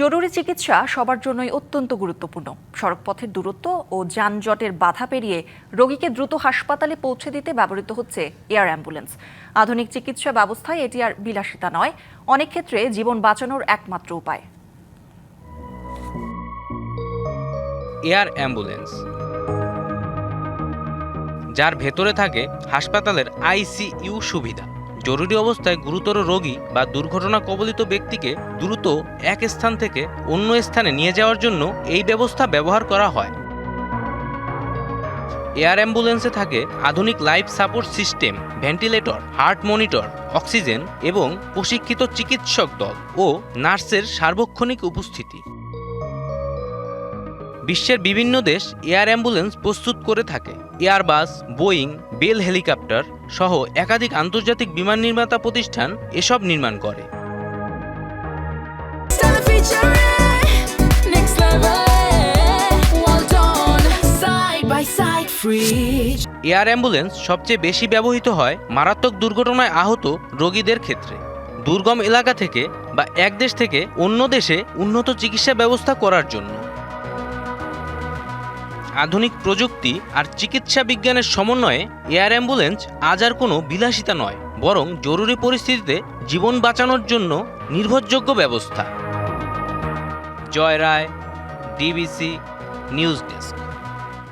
জরুরি চিকিৎসা সবার জন্যই অত্যন্ত গুরুত্বপূর্ণ। সড়কপথের দূরত্ব ও যানজটের বাধা পেরিয়ে রোগীকে দ্রুত হাসপাতালে পৌঁছে দিতে ব্যবহৃত হচ্ছে এয়ার অ্যাম্বুলেন্স। আধুনিক চিকিৎসা ব্যবস্থায় এটি আর বিলাসিতা নয়, অনেক ক্ষেত্রে জীবন বাঁচানোর একমাত্র উপায়। এয়ার অ্যাম্বুলেন্স, যার ভেতরে থাকে হাসপাতালের আইসিইউ সুবিধা। জরুরি অবস্থায় গুরুতর রোগী বা দুর্ঘটনা কবলিত ব্যক্তিকে দ্রুত এক স্থান থেকে অন্য স্থানে নিয়ে যাওয়ার জন্য এই ব্যবস্থা ব্যবহার করা হয়। এয়ার অ্যাম্বুলেন্সে থাকে আধুনিক life support system, ventilator, heart monitor, oxygen এবং প্রশিক্ষিত চিকিৎসক দল ও নার্সের সার্বক্ষণিক উপস্থিতি। বিশ্বের বিভিন্ন দেশ এয়ার অ্যাম্বুলেন্স প্রস্তুত করে থাকে। এয়ারবাস বোয়িং বেল হেলিকপ্টার সহ একাধিক আন্তর্জাতিক বিমান নির্মাতা প্রতিষ্ঠান এসব নির্মাণ করে. এয়ার অ্যাম্বুলেন্স সবচেয়ে বেশি ব্যবহৃত হয় মারাত্মক দুর্ঘটনায় আহত রোগীদের ক্ষেত্রে। দুর্গম এলাকা থেকে বা এক দেশ থেকে অন্য দেশে উন্নত চিকিৎসা ব্যবস্থা করার জন্য। আধুনিক প্রযুক্তি আর চিকিৎসা বিজ্ঞানের সমন্বয়ে এয়ার অ্যাম্বুলেন্স আজ আর কোনো বিলাসিতা নয়, বরং জরুরি পরিস্থিতিতে জীবন বাঁচানোর জন্য নির্ভরযোগ্য ব্যবস্থা। Joy Roy DBC news desk